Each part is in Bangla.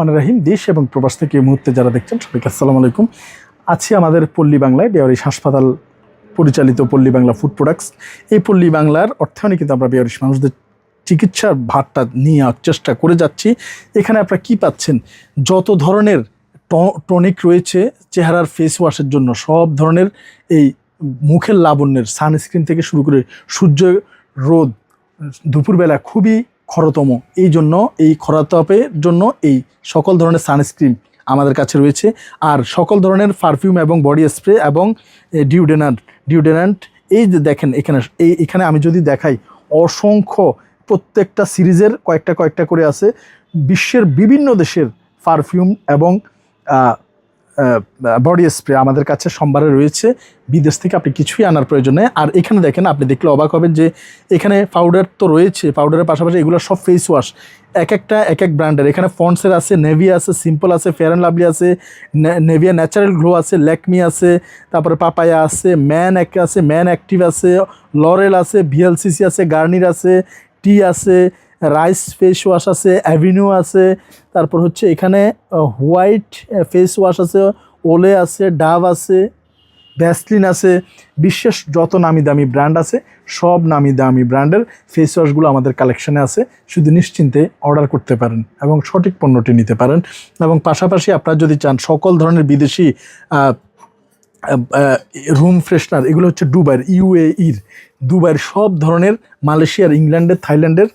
মানে রাহিম, দেশ এবং প্রবাস থেকে এই মুহূর্তে যারা দেখছেন সবাইকে আসসালামু আলাইকুম। আছি আমাদের পল্লী বাংলায় বেয়ারিশ হাসপাতাল পরিচালিত পল্লী বাংলা ফুড প্রোডাক্টস। এই পল্লী বাংলার অর্থায়নে কিন্তু আমরা বেয়ারিশ মানুষদের চিকিৎসার ভারটা নিয়ে চেষ্টা করে যাচ্ছি। এখানে আপনারা কি পাচ্ছেন? যত ধরনের টনিক রয়েছে, চেহারার ফেস ওয়াশের জন্য সব ধরনের এই মুখের লাবণ্যের সানস্ক্রিন থেকে শুরু করে সূর্য রোদ দুপুরবেলা খুবই খরতম। এই জন্য, এই খরাতাপের জন্য এই সকল ধরনের সানস্ক্রিন আমাদের কাছে রয়েছে। আর সকল ধরনের পারফিউম এবং বডি স্প্রে এবং ডিউডেনান্ট ডিউডেনান্ট, এই যে দেখেন এখানে, এই এখানে আমি যদি দেখাই, অসংখ্য প্রত্যেকটা সিরিজের কয়েকটা কয়েকটা করে আছে। বিশ্বের বিভিন্ন দেশের পারফিউম এবং বডি স্প্রে আমাদের কাছে সম্ভারে রয়েছে। বিদেশ থেকে আপনি কিছুই আনার প্রয়োজন নেই। আর এখানে দেখেন, আপনি দেখলে অবাক হবেন যে এখানে পাউডার তো রয়েছে পাউডারের পাশাপাশি এগুলো সব ফেস ওয়াশ এক একটা, এক এক ব্র্যান্ডের এখানে ফন্সের আছে নেভি আছে সিম্পল আছে ফেয়ার অ্যান্ড লাভলি আছে নেভিয়া ন্যাচারাল গ্লো আছে ল্যাকমি আছে, তারপরে পাপায়া আছে ম্যান এক আছে ম্যান অ্যাক্টিভ আছে লরেল আছে ভিএলসিসি আছে গার্নির আছে টি আছে রাইস ফেস ওয়াশ আছে, অ্যাভিনিউ আছে, তারপর হচ্ছে এখানে হোয়াইট ফেস ওয়াশ আছে, ওলে আছে ডাভ আছে, ভ্যাসলিন আছে বিশ্বের যত নামি দামি ব্র্যান্ড আছে, সব নামি দামি ব্র্যান্ডের ফেস ওয়াশগুলো আমাদের কালেকশানে আছে, শুধু নিশ্চিন্তে অর্ডার করতে পারেন এবং সঠিক পণ্যটি নিতে পারেন এবং পাশাপাশি আপনারা যদি চান সকল ধরনের বিদেশি রুম ফ্রেশনার, এগুলো হচ্ছে দুবাইয়ের, ইউএইর, দুবাইয়ের সব ধরনের মালয়েশিয়ার, ইংল্যান্ডের, থাইল্যান্ডের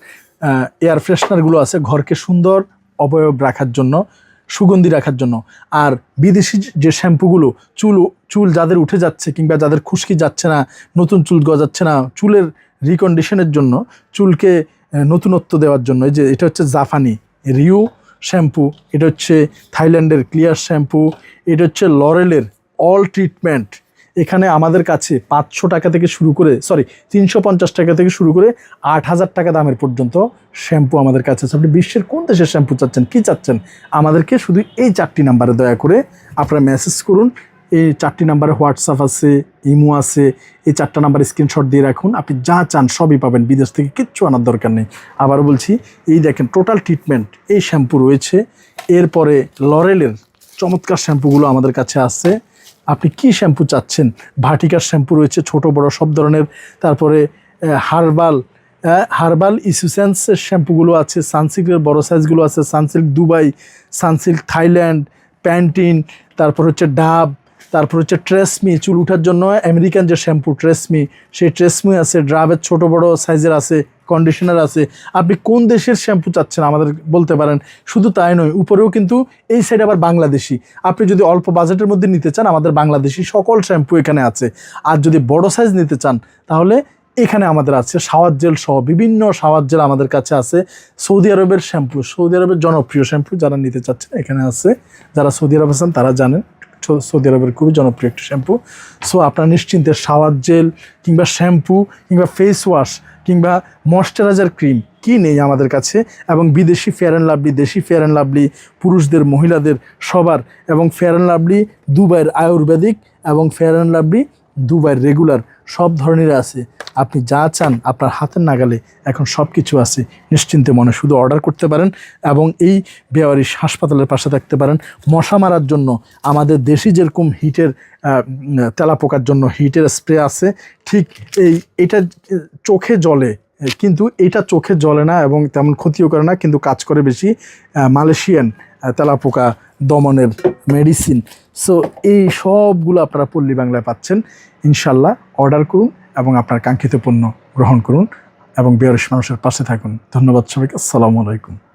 এয়ার ফ্রেশনারগুলো আছে ঘরকে সুন্দর অবয়ব রাখার জন্য, সুগন্ধি রাখার জন্য। আর বিদেশি যে শ্যাম্পুগুলো, চুল চুল যাদের উঠে যাচ্ছে কিংবা যাদের খুশকি যাচ্ছে না, নতুন চুল গজাচ্ছে না, চুলের রিকন্ডিশনের জন্য, চুলকে নতুনত্ব দেওয়ার জন্য যে এটা হচ্ছে জাফানি, রিউ শ্যাম্পু, এটা হচ্ছে থাইল্যান্ডের ক্লিয়ার শ্যাম্পু, এটা হচ্ছে লরেলের অল ট্রিটমেন্ট এখানে আমাদের কাছে পাঁচশো টাকা থেকে শুরু করে সরি তিনশো পঞ্চাশ টাকা থেকে শুরু করে আট হাজার টাকা দামের পর্যন্ত শ্যাম্পু আমাদের কাছে আছে। আপনি বিশ্বের কোন দেশের শ্যাম্পু চাচ্ছেন, কী চাচ্ছেন, আমাদেরকে শুধু এই চারটি নাম্বারে দয়া করে আপনারা মেসেজ করুন। এই চারটি নাম্বারে হোয়াটসঅ্যাপ আছে ইমো আছে, এই চারটা নাম্বার স্ক্রিনশট দিয়ে রাখুন। আপনি যা চান সবই পাবেন, বিদেশ থেকে কিচ্ছু আনার দরকার নেই। আবার বলছি, এই দেখেন টোটাল ট্রিটমেন্ট এই শ্যাম্পু রয়েছে। এরপরে লরেলের চমৎকার শ্যাম্পুগুলো আমাদের কাছে আছে। আপনি কি শ্যাম্পু চাচ্ছেন? ভাটিকার শ্যাম্পু রয়েছে ছোট, বড়, সব ধরনের। তারপরে হার্বাল হারবাল ইসুসেন্সের শ্যাম্পুগুলো আছে, সানসিল্কের বড় সাইজগুলো আছে, Sunsilk Dubai, Sunsilk Thailand, Pantene, তারপর হচ্ছে ডাব তারপর হচ্ছে ট্রেসমি চুল ওঠার জন্য আমেরিকান যে শ্যাম্পু ট্রেসমি সেই ট্রেসমি আছে ড্রাবের ছোট বড় সাইজের আছে কন্ডিশনার আছে। আপনি কোন দেশের শ্যাম্পু চাচ্ছেন আমাদের বলতে পারেন? শুধু তাই নয়, উপরেও কিন্তু এই সাইড আবার বাংলাদেশি। আপনি যদি অল্প বাজেটের মধ্যে নিতে চান, আমাদের বাংলাদেশি সকল শ্যাম্পু এখানে আছে। আর যদি বড় সাইজ নিতে চান, তাহলে এখানে আমাদের আছে শাওয়ার জেল সহ বিভিন্ন শাওয়ার জেল আমাদের কাছে আছে। সৌদি আরবের শ্যাম্পু সৌদি আরবের জনপ্রিয় শ্যাম্পু যারা নিতে চাচ্ছেন, এখানে আছে। যারা সৌদি আরব আছেন, তারা জানেন। সৌদি আরবের খুবই জনপ্রিয় একটি শ্যাম্পু। সো আপনার নিশ্চিন্তে শাওয়ার জেল কিংবা শ্যাম্পু কিংবা ফেস ওয়াশ কিংবা ময়শ্চারাইজার ক্রিম কি নেই আমাদের কাছে এবং বিদেশি ফেয়ার অ্যান্ড লাভলি দেশি ফেয়ার অ্যান্ড লাভলি পুরুষদের, মহিলাদের সবার এবং ফেয়ার অ্যান্ড লাভলি দুবাইয়ের আয়ুর্বেদিক এবং ফেয়ার অ্যান্ড লাভলি দুবাইয়ের রেগুলার সব ধরনের আছে। আপনি যা চান আপনার হাতের নাগালে এখন সব কিছু আছে। নিশ্চিন্তে মনে শুধু অর্ডার করতে পারেন এবং এই বেওয়ারিশ হাসপাতালের পাশে থাকতে পারেন। মশা মারার জন্য আমাদের দেশি যেরকম হিটের তেলা পোকার জন্য হিটের স্প্রে আছে, ঠিক এই, এটা চোখে জলে, কিন্তু এটা চোখে জ্বলে না এবং তেমন ক্ষতিও করে না, কিন্তু কাজ করে বেশি মালয়েশিয়ান তেলাপোকা দমনের মেডিসিন সো এই সবগুলো আপনারা পল্লী বাংলায় পাচ্ছেন। ইনশাল্লাহ অর্ডার করুন এবং আপনার কাঙ্ক্ষিত পণ্য গ্রহণ করুন এবং বেয়ারিশ মানুষের পাশে থাকুন। ধন্যবাদ সবাইকে। আসসালামু আলাইকুম।